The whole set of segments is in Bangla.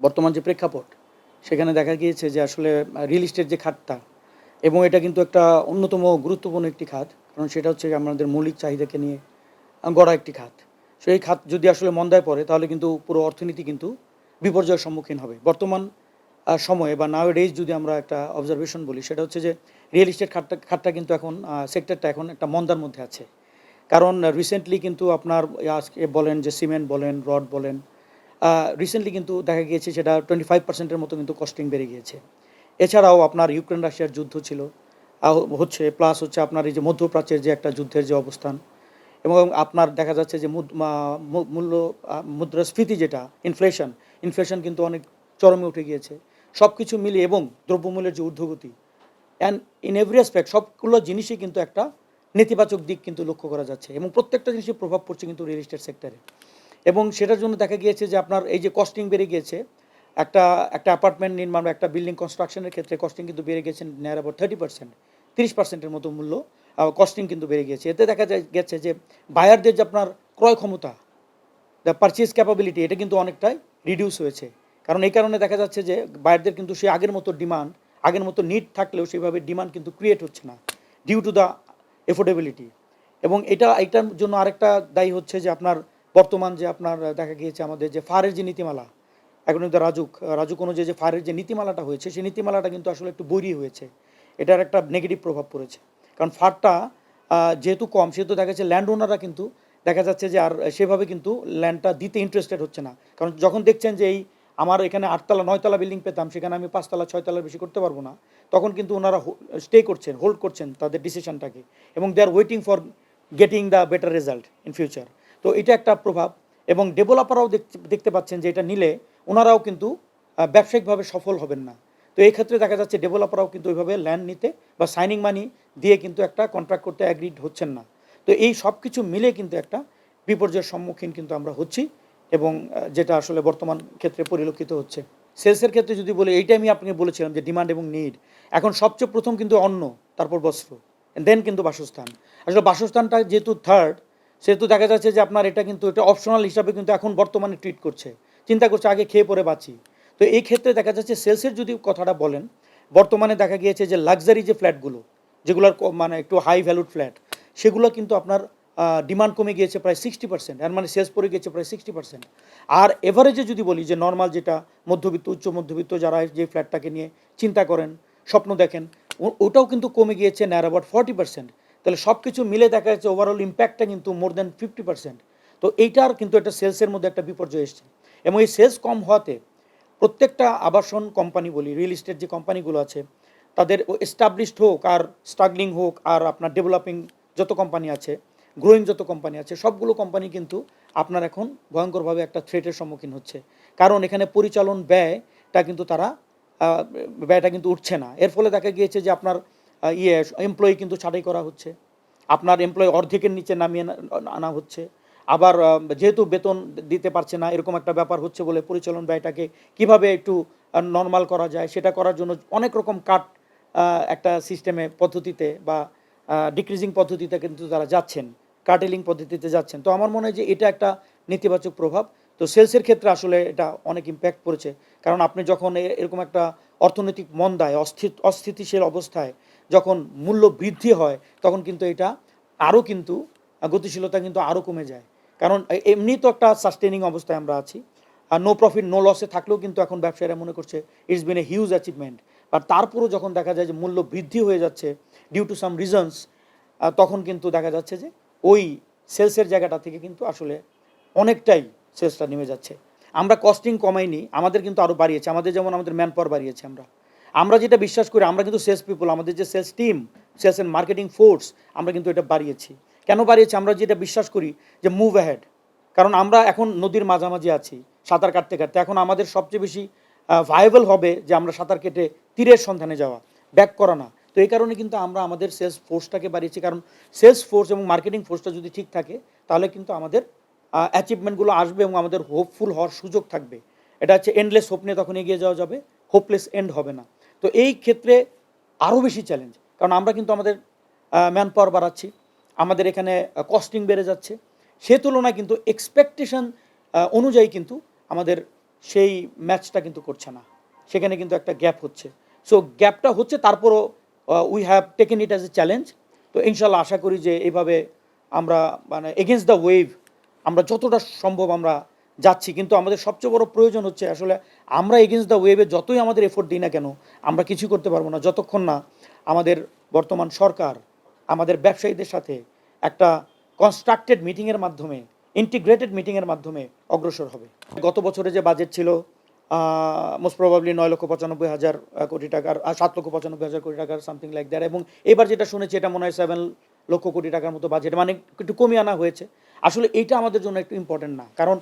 বর্তমান যে প্রেক্ষাপট, সেখানে দেখা গিয়েছে যে আসলে রিয়েল ইস্টেট যে খাতটা, এবং এটা কিন্তু একটা অন্যতম গুরুত্বপূর্ণ একটি খাত, কারণ সেটা হচ্ছে আমাদের মৌলিক চাহিদাকে নিয়ে গড়া একটি খাত। সো এই খাত যদি আসলে মন্দায় পড়ে, তাহলে কিন্তু পুরো অর্থনীতি কিন্তু বিপর্যয়ের সম্মুখীন হবে। বর্তমান সময়ে বা নাও ডেজ যদি আমরা একটা অবজারভেশন বলি, সেটা হচ্ছে যে রিয়েল এস্টেট খাতটা খাতটা কিন্তু এখন সেক্টরটা এখন একটা মন্দার মধ্যে আছে। কারণ রিসেন্টলি কিন্তু আপনার আজকে বলেন যে সিমেন্ট বলেন রড বলেন রিসেন্টলি কিন্তু দেখা গিয়েছে সেটা টোয়েন্টি ফাইভ পার্সেন্টের মতো কিন্তু কস্টিং বেড়ে গিয়েছে। এছাড়াও আপনার ইউক্রেন রাশিয়ার যুদ্ধ ছিল হচ্ছে প্লাস হচ্ছে আপনার এই যে মধ্যপ্রাচ্যের যে একটা যুদ্ধের যে অবস্থান এবং আপনার দেখা যাচ্ছে যে মূল্য মুদ্রাস্ফীতি যেটা ইনফ্লেশন ইনফ্লেশন কিন্তু অনেক চরমে উঠে গিয়েছে। সব কিছু মিলিয়ে এবং দ্রব্যমূল্যের যে ঊর্ধ্বগতি অ্যান্ড ইন এভরি অ্যাসপেক্ট সবগুলো জিনিসই কিন্তু একটা নেতিবাচক দিক কিন্তু লক্ষ্য করা যাচ্ছে এবং প্রত্যেকটা জিনিসের প্রভাব পড়ছে কিন্তু রিয়েল এস্টেট সেক্টরে এবং সেটার জন্য দেখা গিয়েছে যে আপনার এই যে কস্টিং বেড়ে গিয়েছে, একটা একটা অ্যাপার্টমেন্ট নির্মাণ একটা বিল্ডিং কনস্ট্রাকশনের ক্ষেত্রে কস্টিং কিন্তু বেড়ে গেছে নেয়ার অ্যাবাউট থার্টি পার্সেন্ট তিরিশ পার্সেন্টের মতো মূল্য কস্টিং কিন্তু বেড়ে গিয়েছে। এতে দেখা যায়, গেছে যে বায়ারদের যে আপনার ক্রয় ক্ষমতা দ্য পারচেজ ক্যাপাবিলিটি এটা কিন্তু অনেকটাই রিডিউস হয়েছে। কারণ এই কারণে দেখা যাচ্ছে যে বায়ারদের কিন্তু সে আগের মতো ডিমান্ড আগের মতো নিড থাকলেও সেভাবে ডিমান্ড কিন্তু ক্রিয়েট হচ্ছে না ডিউ টু দ্য এফোর্ডেবিলিটি এবং এটা, এটার জন্য আরেকটা দায়ী হচ্ছে যে আপনার বর্তমান যে আপনার দেখা গিয়েছে আমাদের যে ফারের যে নীতিমালা, এখন কিন্তু রাজুক রাজুক অনুযায়ী যে ফারের যে নীতিমালাটা হয়েছে, সেই নীতিমালাটা কিন্তু আসলে একটু বৈরী হয়েছে। এটার একটা নেগেটিভ প্রভাব পড়েছে। কারণ ফারটা যেহেতু কম, সেহেতু দেখা যাচ্ছে ল্যান্ড ওনাররা কিন্তু দেখা যাচ্ছে যে আর সেভাবে কিন্তু ল্যান্ডটা দিতে ইন্টারেস্টেড হচ্ছে না। কারণ যখন দেখছেন যে এই আমার এখানে আটতলা, নয়তলা বিল্ডিং পেতাম, সেখানে আমি পাঁচতলা, ছয়তলার বেশি করতে পারব না, তখন কিন্তু ওনারা স্টে করছেন হোল্ড করছেন তাদের ডিসিশনটাকে এবং they are waiting for getting the better result in future তো এটা একটা প্রভাব এবং ডেভেলপাররাও দেখতে পাচ্ছেন যে এটা নিলে ওনারাও কিন্তু ব্যবসায়িকভাবে সফল হবেন না। তো এই ক্ষেত্রে দেখা যাচ্ছে ডেভেলপাররাও কিন্তু ওইভাবে ল্যান্ড নিতে বা সাইনিং মানি দিয়ে কিন্তু একটা কন্ট্রাক্ট করতে অ্যাগ্রিড হচ্ছেন না। তো এই সব কিছু মিলে কিন্তু একটা বিপর্যয়ের সম্মুখীন কিন্তু আমরা হচ্ছি এবং যেটা আসলে বর্তমান ক্ষেত্রে পরিলক্ষিত হচ্ছে। সেলসের ক্ষেত্রে যদি বলি এইটাই আমি আপনাকে বলেছিলাম যে ডিমান্ড এবং নিড এখন সবচেয়ে প্রথম কিন্তু অন্ন, তারপর বস্ত্র দেন কিন্তু বাসস্থান। আসলে বাসস্থানটা যেহেতু থার্ড সেহেতু দেখা যাচ্ছে যে আপনার এটা কিন্তু এটা অপশনাল হিসাবে কিন্তু এখন বর্তমানে ট্রিট করছে। চিন্তা করছে আগে খেয়ে পরে বাঁচি। তো এই ক্ষেত্রে দেখা যাচ্ছে সেলসের যদি কথাটা বলেন, বর্তমানে দেখা গিয়েছে যে লাক্সারি যে ফ্ল্যাটগুলো যেগুলোর মানে একটু হাই ভ্যালুড ফ্ল্যাট সেগুলো কিন্তু আপনার ডিমান্ড কমে গিয়েছে প্রায় সিক্সটি পার্সেন্ট এর মানে সেলস পড়ে গিয়েছে প্রায় সিক্সটি পার্সেন্ট আর এভারেজে যদি বলি যে নর্মাল যেটা মধ্যবিত্ত, উচ্চ মধ্যবিত্ত যারা যে ফ্ল্যাটটাকে নিয়ে চিন্তা করেন, স্বপ্ন দেখেন ওটাও কিন্তু কমে গিয়েছে নেয়ার অ্যাবাউট ফর্টি পার্সেন্ট তাহলে সব কিছু মিলে দেখা যাচ্ছে ওভারঅল ইম্প্যাক্টটা কিন্তু মোর দ্যান ফিফটি পার্সেন্ট তো এইটার কিন্তু একটা সেলসের মধ্যে একটা বিপর্যয় এসছে। এবং এই সেলস কম হওয়াতে প্রত্যেকটা আবাসন কোম্পানি বলি রিয়েল এস্টেট যে কোম্পানিগুলো আছে, তাদের এস্টাবলিশড হোক আর স্ট্রাগলিং হোক আর আপনার ডেভেলপিং যত কোম্পানি আছে গ্রোয়িং যত কোম্পানি আছে, সবগুলো কোম্পানি কিন্তু আপনার এখন ভয়ঙ্করভাবে একটা থ্রেটের সম্মুখীন হচ্ছে। কারণ এখানে পরিচালন ব্যয়টা কিন্তু তারা ব্যয়টা কিন্তু উঠছে না। এর ফলে দেখা গিয়েছে যে আপনার ইয়ে এমপ্লয়ি কিন্তু ছাঁটাই করা হচ্ছে। আপনার এমপ্লয়ি অর্ধেকের নিচে নামিয়ে আনা হচ্ছে। আবার যেহেতু বেতন দিতে পারছে না, এরকম একটা ব্যাপার হচ্ছে বলে পরিচালন ব্যয়টাকে কীভাবে একটু নর্মাল করা যায়, সেটা করার জন্য অনেক রকম কাট একটা সিস্টেমে পদ্ধতিতে বা ডিক্রিজিং পদ্ধতিতে কিন্তু তারা যাচ্ছেন কার্টেলিং পদ্ধতিতে যাচ্ছেন। তো আমার মনে হয় যে এটা একটা নেতিবাচক প্রভাব। তো সেলসের ক্ষেত্রে আসলে এটা অনেক ইম্প্যাক্ট পড়েছে। কারণ আপনি যখন এরকম একটা অর্থনৈতিক মন্দায় অস্থির অস্থিতিশীল অবস্থায় যখন মূল্য বৃদ্ধি হয়, তখন কিন্তু এটা আরও কিন্তু, গতিশীলতা কিন্তু আরও কমে যায়। কারণ এমনি তো একটা সাস্টেনিং অবস্থায় আমরা আছি। আর নো প্রফিট নো লসে থাকলেও কিন্তু এখন ব্যবসায়ীরা মনে করছে it's been a huge achievement আর তারপরও যখন দেখা যায় যে মূল্য বৃদ্ধি হয়ে যাচ্ছে ডিউ টু সাম রিজনস তখন কিন্তু দেখা যাচ্ছে যে ওই সেলসের জায়গাটা থেকে কিন্তু আসলে অনেকটাই সেলসটা নেমে যাচ্ছে। আমরা কস্টিং কমাইনি, আমাদের কিন্তু আরও বাড়িয়েছে, আমাদের যেমন আমাদের ম্যান পাওয়ার বাড়িয়েছে আমরা। আমরা যেটা বিশ্বাস করি, আমরা কিন্তু সেলস পিপল আমাদের যে sales team sales and marketing force আমরা কিন্তু এটা বাড়িয়েছি। কেন বাড়িয়েছি? আমরা যেটা বিশ্বাস করি যে মুভ অ্যাহেড কারণ আমরা এখন নদীর মাঝামাঝি আছি, সাঁতার কাটতে কাটতে। এখন আমাদের সবচেয়ে বেশি ভায়াবল হবে যে আমরা সাঁতার কেটে তীরের সন্ধানে যাওয়া ব্যাক করা না। তো এই কারণে কিন্তু আমরা আমাদের সেলস ফোর্সটাকে বাড়িয়েছি। কারণ সেলস ফোর্স এবং মার্কেটিং ফোর্সটা যদি ঠিক থাকে, তাহলে কিন্তু আমাদের অ্যাচিভমেন্টগুলো আসবে এবং আমাদের হোপফুল হওয়ার সুযোগ থাকবে। এটা হচ্ছে এন্ডলেস হোপ নিয়ে তখন এগিয়ে যাওয়া যাবে। হোপলেস এন্ড হবে না। তো এই ক্ষেত্রে আরও বেশি চ্যালেঞ্জ কারণ আমরা কিন্তু আমাদের ম্যান পাওয়ার বাড়াচ্ছি, আমাদের এখানে কস্টিং বেড়ে যাচ্ছে। সে তুলনায় কিন্তু এক্সপেকটেশন অনুযায়ী কিন্তু আমাদের সেই ম্যাচটা কিন্তু করছে না। সেখানে কিন্তু একটা গ্যাপ হচ্ছে। সো গ্যাপটা হচ্ছে, তারপরও we have taken it as a challenge তো ইনশাল্লাহ আশা করি যে এইভাবে আমরা মানে এগেনস্ট দ্য ওয়েভ আমরা যতটা সম্ভব আমরা যাচ্ছি। কিন্তু আমাদের সবচেয়ে বড় প্রয়োজন হচ্ছে আসলে আমরা এগেনস্ট দ্য ওয়েভে যতই আমাদের এফোর্ট দিই না কেন, আমরা কিছু করতে পারব না। যতক্ষণ না আমাদের বর্তমান সরকার আমাদের ব্যবসায়ীদের সাথে একটা কনস্ট্রাক্টেড মিটিংয়ের মাধ্যমে ইন্টিগ্রেটেড মিটিংয়ের মাধ্যমে অগ্রসর হবে। গত বছরে যে বাজেট ছিল মোস্ট প্রবাবলি নয় লক্ষ পঁচানব্বই হাজার কোটি টাকার সাত লক্ষ পঁচানব্বই হাজার কোটি টাকার সামথিং লাইক দ্যাট এবং এবার যেটা শুনেছি, এটা মনে হয় সেভেন লক্ষ কোটি টাকার মতো বাজেট মানে একটু কমিয়ে আনা হয়েছে। আসলে এইটা আমাদের জন্য একটু ইম্পর্টেন্ট না। কারণ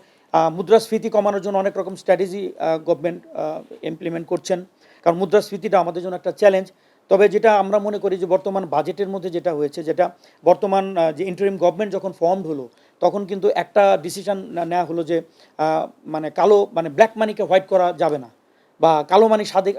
মুদ্রাস্ফীতি কমানোর জন্য অনেক রকম স্ট্র্যাটেজি গভর্নমেন্ট ইমপ্লিমেন্ট করছেন। কারণ মুদ্রাস্ফীতিটা আমাদের জন্য একটা চ্যালেঞ্জ তবে যেটা আমরা মনে করি যে বর্তমান বাজেটের মধ্যে যেটা হয়েছে, যেটা বর্তমান যে ইন্টারিম গভর্নমেন্ট যখন ফর্মড হলো, তখন কিন্তু একটা ডিসিশন নেওয়া হলো যে মানে কালো মানে ব্ল্যাক মানিকে হোয়াইট করা যাবে না। বা কালো মানি সাদে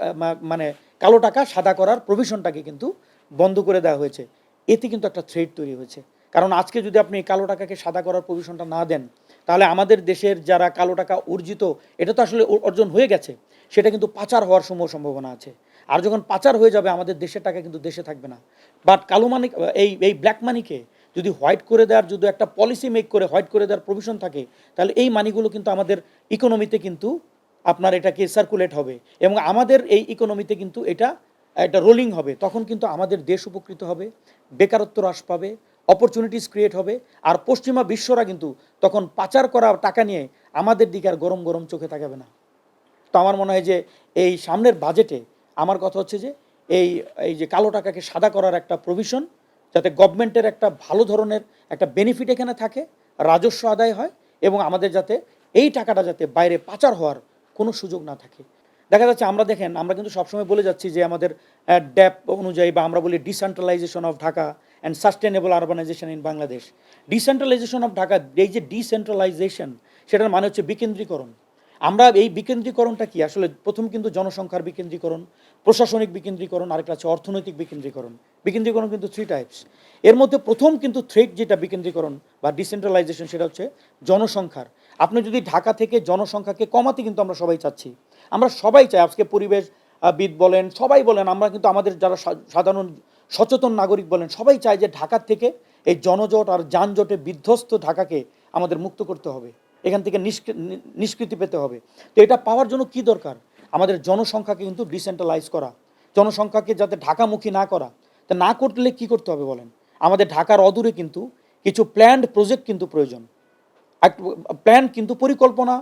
মানে কালো টাকা সাদা করার প্রভিশনটাকে কিন্তু বন্ধ করে দেওয়া হয়েছে। এতে কিন্তু একটা থ্রেড তৈরি হয়েছে। কারণ আজকে যদি আপনি কালো টাকাকে সাদা করার প্রভিশনটা না দেন তাহলে আমাদের দেশের যারা কালো টাকা অর্জিত, এটা তো আসলে অর্জন হয়ে গেছে। সেটা কিন্তু পাচার হওয়ার সম্ভব সম্ভাবনা আছে। আর যখন পাচার হয়ে যাবে, আমাদের দেশের টাকা কিন্তু দেশে থাকবে না। বাট কালো মানি এই এই ব্ল্যাক মানিকে যদি হোয়াইট করে দেওয়ার, যদি একটা পলিসি মেক করে হোয়াইট করে দেওয়ার প্রভিশন থাকে, তাহলে এই মানিগুলো কিন্তু আমাদের ইকোনমিতে কিন্তু আপনার এটাকে সার্কুলেট হবে। এবং আমাদের এই ইকোনমিতে কিন্তু এটা একটা রোলিং হবে। তখন কিন্তু আমাদের দেশ উপকৃত হবে, বেকারত্ব হ্রাস পাবে অপরচুনিটিস ক্রিয়েট হবে। আর পশ্চিমা বিশ্বরা কিন্তু তখন পাচার করা টাকা নিয়ে আমাদের দিকে আর গরম গরম চোখে তাকাবে না। তো আমার মনে হয় যে এই সামনের বাজেটে আমার কথা হচ্ছে যে এই এই যে কালো টাকাকে সাদা করার একটা প্রভিশন যাতে গভর্নমেন্টের একটা ভালো ধরনের একটা বেনিফিট এখানে থাকে, রাজস্ব আদায় হয় এবং আমাদের যাতে এই টাকাটা যাতে বাইরে পাচার হওয়ার কোনো সুযোগ না থাকে। দেখা যাচ্ছে আমরা দেখেন, আমরা কিন্তু সবসময় বলে যাচ্ছি যে আমাদের ড্যাপ অনুযায়ী বা আমরা বলি decentralisation of Dhaka and sustainable urbanisation in Bangladesh decentralisation of Dhaka এই যে ডিসেন্ট্রালাইজেশন সেটার মানে হচ্ছে বিকেন্দ্রীকরণ। আমরা এই বিকেন্দ্রীকরণটা কি? আসলে প্রথম কিন্তু জনসংখ্যার বিকেন্দ্রীকরণ, প্রশাসনিক বিকেন্দ্রীকরণ, আরেকটা আছে অর্থনৈতিক বিকেন্দ্রীকরণ। বিকেন্দ্রীকরণ কিন্তু থ্রি টাইপস এর মধ্যে প্রথম কিন্তু থ্রেড যেটা বিকেন্দ্রীকরণ বা ডিসেন্ট্রালাইজেশন সেটা হচ্ছে জনসংখ্যার। আপনি যদি ঢাকা থেকে জনসংখ্যাকে কমাতে কিন্তু আমরা সবাই চাচ্ছি। আমরা সবাই চাই, আজকে পরিবেশ বিদ বলেন, সবাই বলেন, আমরা কিন্তু আমাদের যারা সাধারণ সচেতন নাগরিক বলেন, সবাই চায় যে ঢাকার থেকে এই জনজট আর যানজটে বিধ্বস্ত ঢাকাকে আমাদের মুক্ত করতে হবে, এখান থেকে নিষ্কৃতি পেতে হবে। তো এটা পাওয়ার জন্য কি দরকার? আমাদের জনসংখ্যাকে কিন্তু ডিসেন্ট্রালাইজ করা, জনসংখ্যাকে যাতে ঢাকামুখী না করা, তা না করলে কি করতে হবে বলেন? আমাদের ঢাকার অদূরে কিন্তু কিছু প্ল্যান্ড প্রজেক্ট কিন্তু প্রয়োজন প্ল্যান কিন্তু পরিকল্পনা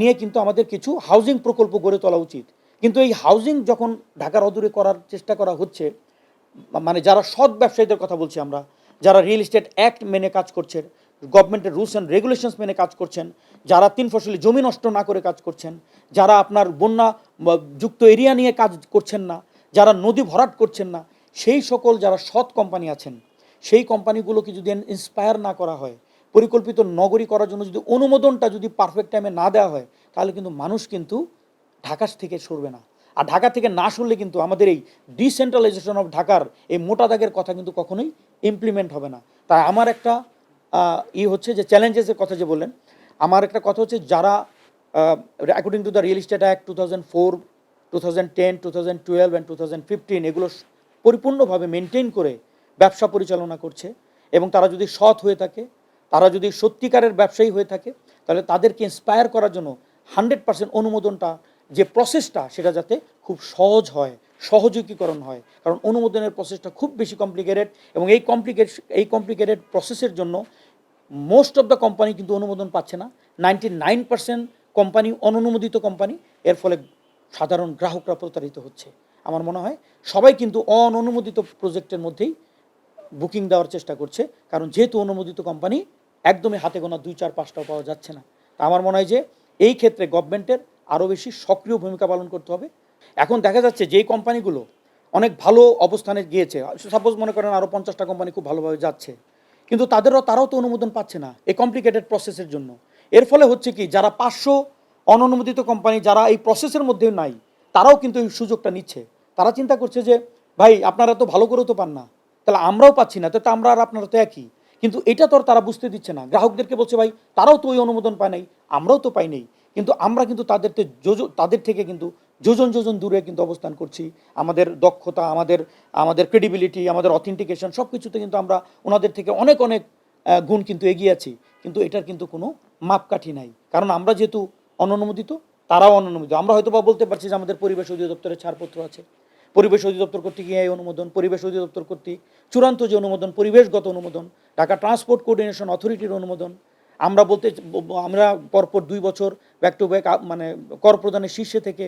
নিয়ে কিন্তু আমাদের কিছু হাউজিং প্রকল্প গড়ে তোলা উচিত। কিন্তু এই হাউজিং যখন ঢাকার অদূরে করার চেষ্টা করা হচ্ছে মানে যারা সৎ ব্যবসায়ীদের কথা বলছি আমরা, যারা রিয়েল এস্টেট অ্যাক্ট মেনে কাজ করছেন গভর্নমেন্টের রুলস অ্যান্ড রেগুলেশনস মেনে কাজ করছেন, যারা তিন ফসলি জমি নষ্ট না করে কাজ করছেন, যারা আপনার বন্যা যুক্ত এরিয়া নিয়ে কাজ করছেন না, যারা নদী ভরাট করছেন না, সেই সকল যারা সৎ কোম্পানি আছেন, সেই কোম্পানিগুলোকে যদি ইন্সপায়ার না করা হয়, পরিকল্পিত নগরী করার জন্য যদি অনুমোদনটা যদি পারফেক্ট টাইমে না দেওয়া হয়, তাহলে কিন্তু মানুষ কিন্তু ঢাকা থেকে সরবে না। আর ঢাকা থেকে না শুনলে কিন্তু আমাদের এই ডিসেন্ট্রালাইজেশন অফ ঢাকার এই মোটা দাগের কথা কিন্তু কখনোই ইমপ্লিমেন্ট হবে না। তাই আমার একটা ই হচ্ছে যে চ্যালেঞ্জেসের কথা যে বললেন, আমার একটা কথা হচ্ছে যারা according to the real estate act two thousand four two thousand ten two thousand twelve and two thousand fifteen এগুলো পরিপূর্ণভাবে মেনটেন করে ব্যবসা পরিচালনা করছে এবং তারা যদি সৎ হয়ে থাকে, তারা যদি সত্যিকারের ব্যবসায়ী হয়ে থাকে, তাহলে তাদেরকে ইন্সপায়ার করার জন্য হান্ড্রেড পার্সেন্ট অনুমোদনটা যে প্রসেসটা সেটা যাতে খুব সহজ হয়, সহযোগীকরণ হয়, কারণ অনুমোদনের প্রসেসটা খুব বেশি কমপ্লিকেটেড এবং এই কমপ্লিকেট এই কমপ্লিকেটেড প্রসেসের জন্য মোস্ট অফ দ্য কোম্পানি কিন্তু অনুমোদন পাচ্ছে না। নাইনটি নাইন পার্সেন্ট কোম্পানি অননুমোদিত কোম্পানি এর ফলে সাধারণ গ্রাহকরা প্রতারিত হচ্ছে। আমার মনে হয় সবাই কিন্তু অননুমোদিত প্রজেক্টের মধ্যেই বুকিং দেওয়ার চেষ্টা করছে, কারণ যেহেতু অনুমোদিত কোম্পানি একদমই হাতে গোনা দুই, চার, পাঁচটাও পাওয়া যাচ্ছে না। তা আমার মনে হয় যে এই ক্ষেত্রে গভর্নমেন্টের আরও বেশি সক্রিয় ভূমিকা পালন করতে হবে। এখন দেখা যাচ্ছে যেই কোম্পানিগুলো অনেক ভালো অবস্থানে গিয়েছে সাপোজ মনে করেন আরও পঞ্চাশটা কোম্পানি খুব ভালোভাবে যাচ্ছে, কিন্তু তাদেরও তারাও তো অনুমোদন পাচ্ছে না এই কমপ্লিকেটেড প্রসেসের জন্য। এর ফলে হচ্ছে কি, যারা পাঁচশো অননুমোদিত কোম্পানি, যারা এই প্রসেসের মধ্যে নাই, তারাও কিন্তু এই সুযোগটা নিচ্ছে। তারা চিন্তা করছে যে, ভাই, আপনারা তো ভালো করেও তো পান না, তাহলে আমরাও পাচ্ছি না তো তা আমরা আর আপনারা তো একই। কিন্তু এটা তো তারা বুঝতে দিচ্ছে না। গ্রাহকদেরকে বলছে, ভাই, তারাও তো ওই অনুমোদন পায় নাই, আমরাও তো পাই নাই। কিন্তু আমরা কিন্তু তাদের তে- যোজ- তাদের থেকে কিন্তু যোজন যোজন দূরে কিন্তু অবস্থান করছি। আমাদের দক্ষতা, আমাদের আমাদের ক্রেডিবিলিটি আমাদের অথেন্টিকেশন সব কিছুতে কিন্তু আমরা ওনাদের থেকে অনেক অনেক গুণ কিন্তু এগিয়ে আছি। কিন্তু এটার কিন্তু কোনো মাপকাঠি নাই। কারণ আমরা যেহেতু অননুমোদিত, তারাও অননুমোদিত। আমরা হয়তো বা বলতে পারছি যে আমাদের পরিবেশ অধিদপ্তরের ছাড়পত্র আছে। পরিবেশ অধিদপ্তর কর্তৃক এই অনুমোদন, পরিবেশ অধিদপ্তর কর্তৃক চূড়ান্ত যে অনুমোদন, পরিবেশগত অনুমোদন, ঢাকা ট্রান্সপোর্ট কোঅর্ডিনেশন অথরিটির অনুমোদন আমরা বলতে আমরা পরপর দুই বছর ব্যাক টু ব্যাক মানে কর প্রদানের শীর্ষে থেকে,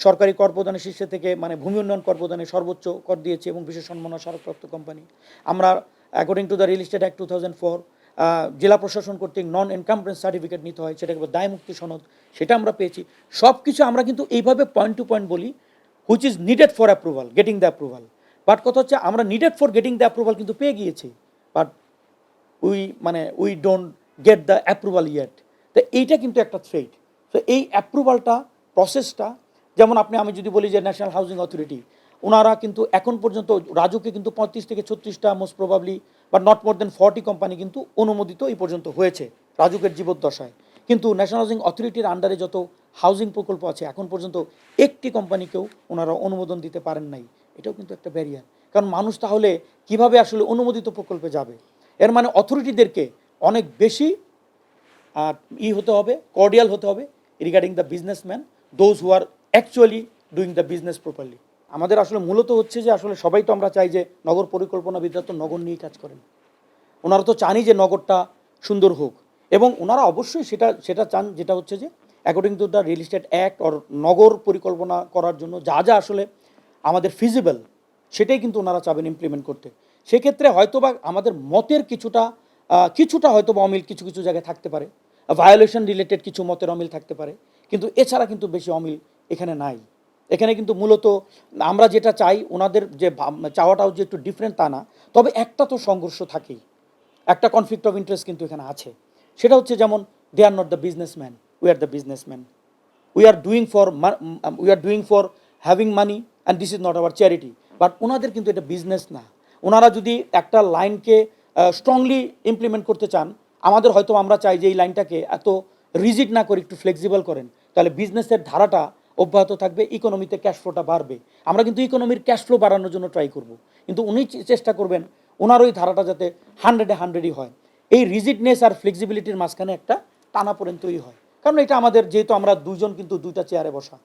সরকারি কর প্রদানের শীর্ষে থেকে মানে ভূমি উন্নয়ন কর প্রদানে সর্বোচ্চ কর দিয়েছে এবং বিশেষ সম্মাননা স্মারকপ্রাপ্ত কোম্পানি আমরা according to the real estate act two thousand four জেলা প্রশাসন কর্তৃক নন এনকামপ্রেন্স সার্টিফিকেট নিতে হয়, সেটাকে দায় মুক্তি সনদ, সেটা আমরা পেয়েছি। সব কিছু আমরা কিন্তু এইভাবে পয়েন্ট টু পয়েন্ট বলি which is needed for approval getting the approval but কথা হচ্ছে, আমরা needed for getting the approval কিন্তু পেয়ে গিয়েছি। বাট উই মানে we don't get the approval yet তো এইটা কিন্তু একটা থ্রেট তো এই অ্যাপ্রুভালটা প্রসেসটা যেমন আপনি, আমি যদি বলি যে ন্যাশনাল হাউজিং অথরিটি ওনারা কিন্তু এখন পর্যন্ত রাজুকে কিন্তু পঁয়ত্রিশ থেকে ছত্রিশটা মোস্ট প্রবাবলি বা not more than forty company কিন্তু অনুমোদিত এই পর্যন্ত হয়েছে রাজুকের জীবদ্দশায়। কিন্তু ন্যাশনাল হাউজিং অথরিটির আন্ডারে যত হাউজিং প্রকল্প আছে, এখন পর্যন্ত একটি কোম্পানিকেও ওনারা অনুমোদন দিতে পারেন নাই। এটাও কিন্তু একটা ব্যারিয়ার কারণ মানুষ তাহলে কীভাবে আসলে অনুমোদিত প্রকল্পে যাবে? এর মানে অথরিটিদেরকে অনেক বেশি ই হতে হবে কর্ডিয়াল হতে হবে regarding the businessman those who are actually doing the business properly আমাদের আসলে মূলত হচ্ছে যে, আসলে সবাই তো আমরা চাই যে, নগর পরিকল্পনাবিদরা তো নগর নিয়েই কাজ করেন। ওনারা তো চানই যে, নগরটা সুন্দর হোক। এবং ওনারা অবশ্যই সেটা সেটা চান, যেটা হচ্ছে যে according to the real estate act or নগর পরিকল্পনা করার জন্য যা যা আসলে আমাদের ফিজিবল সেটাই কিন্তু ওনারা চাবেন ইমপ্লিমেন্ট করতে। সেক্ষেত্রে হয়তোবা আমাদের মতের কিছুটা কিছুটা হয়তোবা অমিল কিছু কিছু জায়গায় থাকতে পারে। ভায়োলেশন রিলেটেড কিছু মতের অমিল থাকতে পারে। কিন্তু এছাড়া কিন্তু বেশি অমিল এখানে নাই। এখানে কিন্তু মূলত আমরা যেটা চাই, ওনাদের যে চাওয়াটাও যে একটু ডিফারেন্ট তা না। তবে একটা তো সংঘর্ষ থাকেই। একটা কনফ্লিক্ট অফ ইন্টারেস্ট কিন্তু এখানে আছে। সেটা হচ্ছে যেমন they are not the businessman we are the businessman we are doing for we are doing for having money and this is not our charity but ওনাদের কিন্তু এটা বিজনেস না। ওনারা যদি একটা লাইনকে স্ট্রংলি ইমপ্লিমেন্ট করতে চান, আমাদের হয়তো আমরা চাই যে এই লাইনটাকে এত রিজিড না করে একটু ফ্লেক্সিবল করেন। তাহলে বিজনেসের ধারাটা অব্যাহত থাকবে ইকোনমিতে ক্যাশ ফ্লোটা বাড়বে। আমরা কিন্তু ইকোনমির ক্যাশ ফ্লো বাড়ানোর জন্য ট্রাই করব। কিন্তু উনি চেষ্টা করবেন ওনার ওই ধারাটা যাতে হান্ড্রেডে হান্ড্রেডই হয়। এই রিজিডনেস আর ফ্লেক্সিবিলিটির মাঝখানে একটা টানাপোড়েন তৈরি হয়। কারণ এটা আমাদের, যেহেতু আমরা দুজন কিন্তু দুইটা চেয়ারে বসা।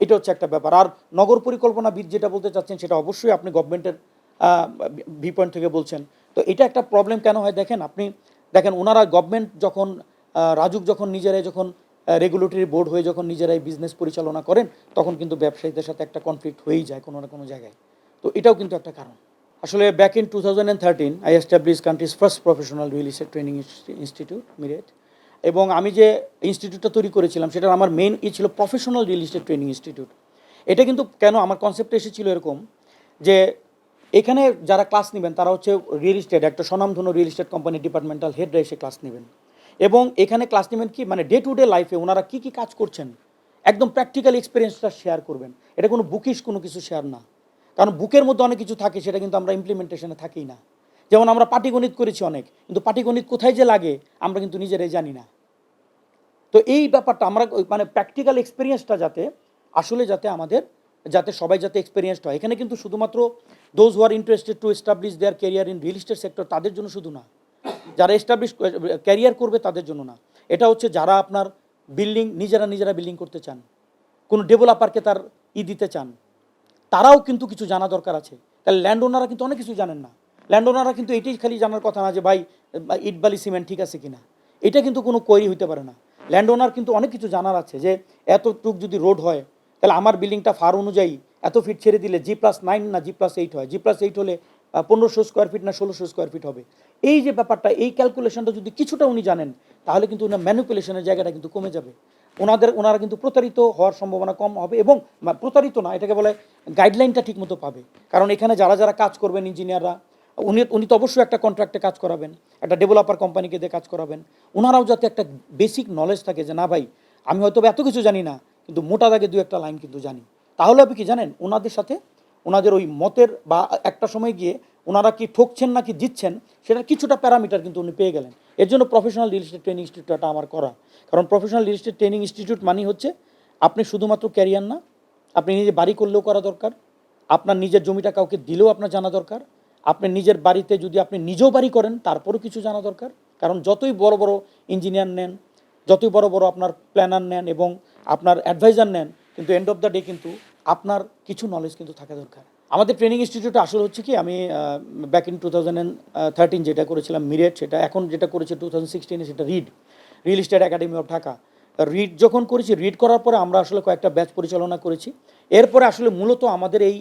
এটা হচ্ছে একটা ব্যাপার। আর নগর পরিকল্পনাবিদ যেটা বলতে চাচ্ছেন, সেটা অবশ্যই আপনি গভর্নমেন্টের ভি পয়েন্ট থেকে বলছেন। তো এটা একটা প্রবলেম কেন হয় দেখেন? আপনি দেখেন, ওনারা গভর্নমেন্ট যখন রাজুক যখন নিজেরাই যখন রেগুলেটরি বোর্ড হয়ে যখন নিজেরাই বিজনেস পরিচালনা করেন, তখন কিন্তু ব্যবসায়ীদের সাথে একটা কনফ্লিক্ট হয়েই যায় কোনো না কোনো জায়গায়। তো এটাও কিন্তু একটা কারণ। আসলে back in two thousand and thirteen I establish country's first professional real estate training institute muriate এবং আমি যে ইনস্টিটিউটটা তৈরি করেছিলাম, সেটার আমার মেন ই ছিল professional real estate training institute এটা কিন্তু কেন, আমার কনসেপ্ট এসেছিল এরকম যে এখানে যারা ক্লাস নেবেন, তারা হচ্ছে রিয়েল এস্টেট একটা স্বনামধন্য রিয়েল এস্টেট কোম্পানি ডিপার্টমেন্টাল হেডরা এসে ক্লাস নেবেন। এবং এখানে ক্লাস নেবেন কি? মানে ডে টু ডে লাইফে ওনারা কী কী কাজ করছেন, একদম প্র্যাকটিক্যাল এক্সপিরিয়েন্সটা শেয়ার করবেন। এটা কোনো বুকিশ কোনো কিছু শেয়ার না। কারণ বুকের মধ্যে অনেক কিছু থাকে, সেটা কিন্তু আমরা ইমপ্লিমেন্টেশনে থাকি না। যেমন আমরা পাটিগণিত করেছি অনেক, কিন্তু পাটিগণিত কোথায় যে লাগে, আমরা কিন্তু নিজেরাই জানি না। তো এই ব্যাপারটা আমরা মানে প্র্যাকটিক্যাল এক্সপিরিয়েন্সটা যাতে, আসলে যাতে আমাদের, যাতে সবাই যাতে এক্সপিরিয়েন্সড হয়। এখানে কিন্তু শুধুমাত্র those who are interested to establish their career in real estate sector তাদের জন্য শুধু না। যারা এস্টাবলিশ ক্যারিয়ার করবে, তাদের জন্য না। এটা হচ্ছে যারা আপনার বিল্ডিং নিজেরা নিজেরা বিল্ডিং করতে চান। কোনো ডেভেলপারকে তার ই দিতে চান। তারাও কিন্তু কিছু জানা দরকার আছে। তাহলে ল্যান্ড ওনারা কিন্তু অনেক কিছু জানেন না। ল্যান্ড ওনারা কিন্তু এটাই খালি জানার কথা না যে, ভাই, ইট বালি সিমেন্ট ঠিক আছে কিনা? এটা কিন্তু কোনো কোয়েরি হইতে পারে না। ল্যান্ড ওনার কিন্তু অনেক কিছু জানার আছে যে, এতটুক যদি রোড হয়, তাহলে আমার বিল্ডিংটা ফার অনুযায়ী এত ফিট ছেড়ে দিলে জি প্লাস নাইন না জি প্লাস এইট হয়? জি প্লাস এইট হলে পনেরোশো স্কোয়ার ফিট না ষোলোশো স্কোয়ার ফিট হবে? এই যে ব্যাপারটা, এই ক্যালকুলেশনটা যদি কিছুটা উনি জানেন, তাহলে কিন্তু উনার ম্যানুপুলেশনের জায়গাটা কিন্তু কমে যাবে। ওনাদের, ওনারা কিন্তু প্রতারিত হওয়ার সম্ভাবনা কম হবে এবং প্রতারিত না, এটাকে বলে গাইডলাইনটা ঠিকমতো পাবে। কারণ এখানে যারা যারা কাজ করবেন ইঞ্জিনিয়াররা উনি উনি তো অবশ্যই একটা কন্ট্রাক্টে কাজ করাবেন, একটা ডেভেলপার কোম্পানিকে দিয়ে কাজ করাবেন। ওনারাও যাতে একটা বেসিক নলেজ থাকে যে, না ভাই, আমি হয়তো এত কিছু জানি না, কিন্তু মোটা দাগে দু একটা লাইন কিন্তু জানি। তাহলে আপনি কি জানেন? ওনাদের সাথে ওনাদের ওই মতের বা একটা সময় গিয়ে ওনারা কি ঠকছেন নাকি জিতছেন, সেটার কিছুটা প্যারামিটার কিন্তু উনি পেয়ে গেলেন। এর জন্য প্রফেশনাল রিয়েল এস্টেট ট্রেনিং ইনস্টিটিউটটা আমার করা। কারণ professional real estate training institute মানে হচ্ছে, আপনি শুধুমাত্র ক্যারিয়ার না, আপনি নিজে বাড়ি করলেও করা দরকার, আপনার নিজের জমিটা কাউকে দিলেও আপনার জানা দরকার, আপনি নিজের বাড়িতে যদি আপনি নিজেও বাড়ি করেন, তারপরেও কিছু জানা দরকার। কারণ যতই বড় বড় ইঞ্জিনিয়ার নেন, যতই বড় বড় আপনার প্ল্যানার নেন এবং আপনার অ্যাডভাইজার নেন কিন্তু এন্ড অফ দ্য ডে কিন্তু আপনার কিছু নলেজ কিন্তু থাকা দরকার। আমাদের ট্রেনিং ইনস্টিটিউট আসলে হচ্ছে কি, আমি back in two thousand thirteen যেটা করেছিলাম, মিরেট, সেটা এখন যেটা করেছে টু থাউজেন্ড সিক্সটিনে সেটা READ real estate academy of Dhaka READ যখন করেছি রিড করার পরে আমরা আসলে কয়েকটা ব্যাচ পরিচালনা করেছি। এরপরে আসলে মূলত আমাদের এই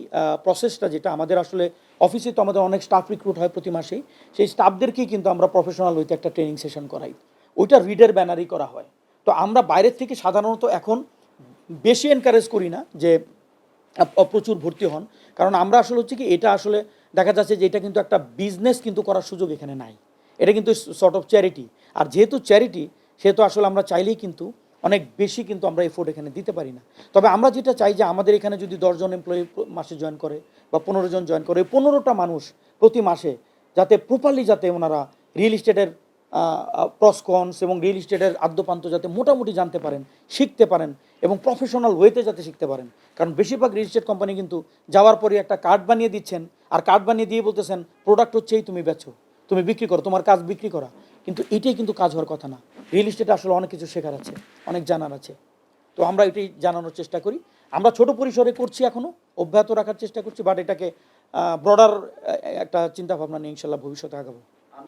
প্রসেসটা যেটা, আমাদের আসলে অফিসে তো আমাদের অনেক স্টাফ রিক্রুট হয় প্রতি মাসেই, সেই স্টাফদেরকেই কিন্তু আমরা প্রফেশনাল হইতে একটা ট্রেনিং সেশন করাই। ওইটা রিডের ব্যানারই করা হয়। তো আমরা বাইরের থেকে সাধারণত এখন বেশি এনকারেজ করি না যে প্রচুর ভর্তি হন। কারণ আমরা আসলে হচ্ছে কি, এটা আসলে দেখা যাচ্ছে যে এটা কিন্তু একটা বিজনেস কিন্তু করার সুযোগ এখানে নাই। এটা কিন্তু সর্ট অফ চ্যারিটি আর যেহেতু চ্যারিটি সেহেতু আসলে আমরা চাইলেই কিন্তু অনেক বেশি কিন্তু আমরা এফোর্ট এখানে দিতে পারি না। তবে আমরা যেটা চাই যে আমাদের এখানে যদি দশজন এমপ্লয়ি মাসে জয়েন করে বা পনেরো জন জয়েন করে পনেরোটা মানুষ প্রতি মাসে যাতে প্রপারলি যাতে ওনারা রিয়েল এস্টেটের প্রসকনস এবং রিয়েল এস্টেটের আদ্যপান্ত যাতে মোটামুটি জানতে পারেন, শিখতে পারেন এবং প্রফেশনাল ওয়েতে যাতে শিখতে পারেন। কারণ বেশিরভাগ রিয়েল এস্টেট কোম্পানি কিন্তু যাওয়ার পরে একটা কার্ড বানিয়ে দিচ্ছেন আর কার্ড বানিয়ে দিয়ে বলতেছেন প্রোডাক্ট হচ্ছেই তুমি বেচো, তুমি বিক্রি করো, তোমার কাজ বিক্রি করা। কিন্তু এটাই কিন্তু কাজ হওয়ার কথা না। রিয়েল এস্টেটে আসলে অনেক কিছু শেখার আছে, অনেক জানার আছে। তো আমরা এটাই জানানোর চেষ্টা করি। আমরা ছোট পরিসরে করছি এখনও অব্যাহত রাখার চেষ্টা করছি বাট এটাকে ব্রডার একটা চিন্তা ভাবনা নিয়ে ইনশাল্লাহ ভবিষ্যতে আগাবো।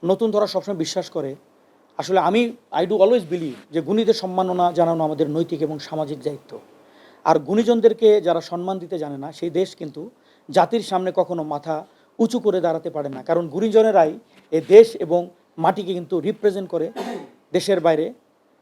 নতুন ধরা সবসময় বিশ্বাস করে। আসলে আমি আই ডু অলওয়েজ বিলিভ যে গুণীদের সম্মাননা জানানো আমাদের নৈতিক এবং সামাজিক দায়িত্ব। আর গুণীজনদেরকে যারা সম্মান দিতে জানে না, সেই দেশ কিন্তু জাতির সামনে কখনো মাথা উঁচু করে দাঁড়াতে পারে না। কারণ গুণীজনেরাই এ দেশ এবং মাটিকে কিন্তু রিপ্রেজেন্ট করে দেশের বাইরে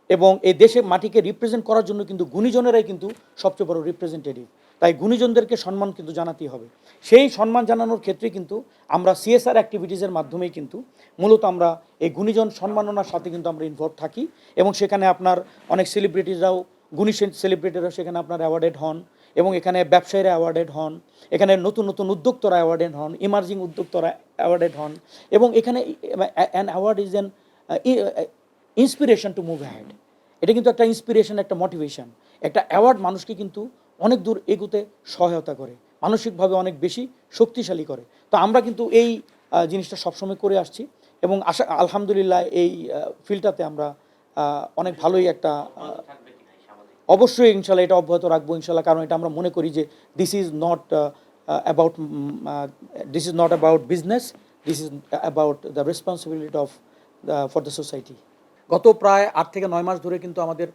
এবং এই দেশে মাটিকে রিপ্রেজেন্ট করার জন্য কিন্তু গুণীজনেরাই কিন্তু সবচেয়ে বড় রিপ্রেজেন্টেটিভ তাই গুণীজনদেরকে সম্মান কিন্তু জানাতেই হবে। সেই সম্মান জানানোর ক্ষেত্রে কিন্তু আমরা সিএসআর অ্যাক্টিভিটিসের মাধ্যমেই কিন্তু মূলত আমরা এই গুণীজন সম্মাননার সাথে কিন্তু আমরা ইনভলভ থাকি এবং সেখানে আপনার অনেক সেলিব্রিটিরাও গুণী সেলিব্রিটিরাও সেখানে আপনার অ্যাওয়ার্ডেড হন এবং এখানে ব্যবসায়ীরা অ্যাওয়ার্ডেড হন, এখানে নতুন নতুন উদ্যোক্তরা অ্যাওয়ার্ডেড হন ইমার্জিং উদ্যোক্তরা অ্যাওয়ার্ডেড হন এবং এখানে an award is an inspiration to move ahead এটা কিন্তু একটা ইন্সপিরেশন একটা মোটিভেশন একটা অ্যাওয়ার্ড মানুষকে কিন্তু অনেক দূর এগুতে সহায়তা করে, মানসিকভাবে অনেক বেশি শক্তিশালী করে। তো আমরা কিন্তু এই জিনিসটা সবসময় করে আসছি এবং আশা, আলহামদুলিল্লাহ এই ফিল্ডটাতে আমরা অনেক ভালোই একটা অবশ্যই ইনশাল্লাহ এটা অব্যাহত রাখব ইনশাল্লাহ, কারণ এটা আমরা মনে করি যে this is not about this is not about business this is about the responsibility of for the society গত প্রায় আট থেকে নয় মাস ধরে কিন্তু আমাদের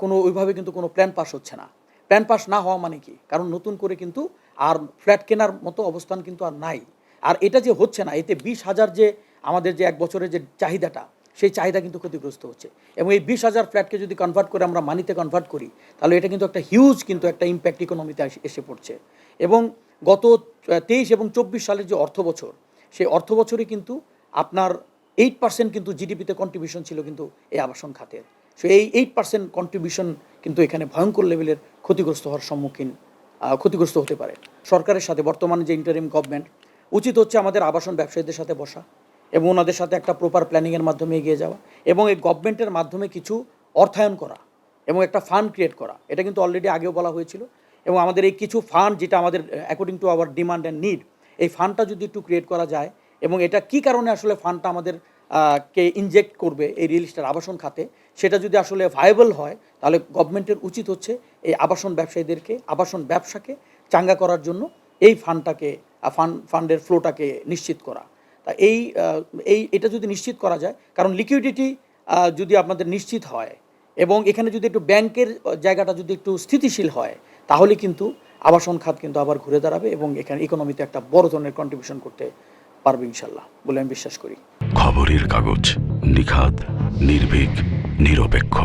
কোনো, ওইভাবে কিন্তু কোনো প্ল্যান পাস হচ্ছে না। প্ল্যান পাস না হওয়া মানে কি? কারণ নতুন করে কিন্তু আর ফ্ল্যাট কেনার মতো অবস্থান কিন্তু আর নাই। আর এটা যে হচ্ছে না, এতে বিশ হাজার যে আমাদের যে এক বছরের যে চাহিদাটা, সেই চাহিদা কিন্তু ক্ষতিগ্রস্ত হচ্ছে। এবং এই বিশ হাজার ফ্ল্যাটকে যদি কনভার্ট করে আমরা মানিতে কনভার্ট করি, তাহলে এটা কিন্তু একটা হিউজ কিন্তু একটা ইম্প্যাক্ট ইকোনমিতে এসে পড়ছে। এবং গত তেইশ এবং চব্বিশ সালের যে অর্থ বছর, সেই অর্থ বছরে কিন্তু আপনার এইট পার্সেন্ট কিন্তু জিডিপিতে কন্ট্রিবিউশন ছিল কিন্তু এই আবাসন খাতের। সো এই এইট পার্সেন্ট কন্ট্রিবিউশন কিন্তু এখানে ভয়ঙ্কর লেভেলের ক্ষতিগ্রস্ত হওয়ার সম্মুখীন ক্ষতিগ্রস্ত হতে পারে। সরকারের সাথে, বর্তমানে যে ইন্টারিম গভর্নমেন্ট উচিত হচ্ছে আমাদের আবাসন ব্যবসায়ীদের সাথে বসা এবং ওনাদের সাথে একটা প্রপার প্ল্যানিংয়ের মাধ্যমে এগিয়ে যাওয়া এবং এই গভর্নমেন্টের মাধ্যমে কিছু অর্থায়ন করা এবং একটা ফান্ড ক্রিয়েট করা। এটা কিন্তু অলরেডি আগেও বলা হয়েছিল এবং আমাদের এই কিছু ফান্ড যেটা আমাদের according to our demand and need এই ফান্ডটা যদি একটু ক্রিয়েট করা যায় এবং এটা কি কারণে আসলে ফান্ডটা আমাদের কে ইনজেক্ট করবে এই রিয়েল এস্টেট আবাসন খাতে, সেটা যদি আসলে ভায়াবল হয়, তাহলে গভর্নমেন্টের উচিত হচ্ছে এই আবাসন ব্যবসায়ীদেরকে, আবাসন ব্যবসাকে চাঙ্গা করার জন্য এই ফান্ডটাকে ফান্ড ফান্ডের ফ্লোটাকে নিশ্চিত করা। তা এই এই, এটা যদি নিশ্চিত করা যায়, কারণ লিকুইডিটি যদি আপনাদের নিশ্চিত হয়, এবং এখানে যদি একটু ব্যাংকের জায়গাটা যদি একটু স্থিতিশীল হয়, তাহলে কিন্তু আবাসন খাত কিন্তু আবার ঘুরে দাঁড়াবে এবং এখানে ইকোনমিতে একটা বড় ধরনের কন্ট্রিবিউশন করতে পারবে ইনশাল্লাহ বলে আমি বিশ্বাস করি। খবরের কাগজ নিখাদ নির্ভীক নিরপেক্ষ।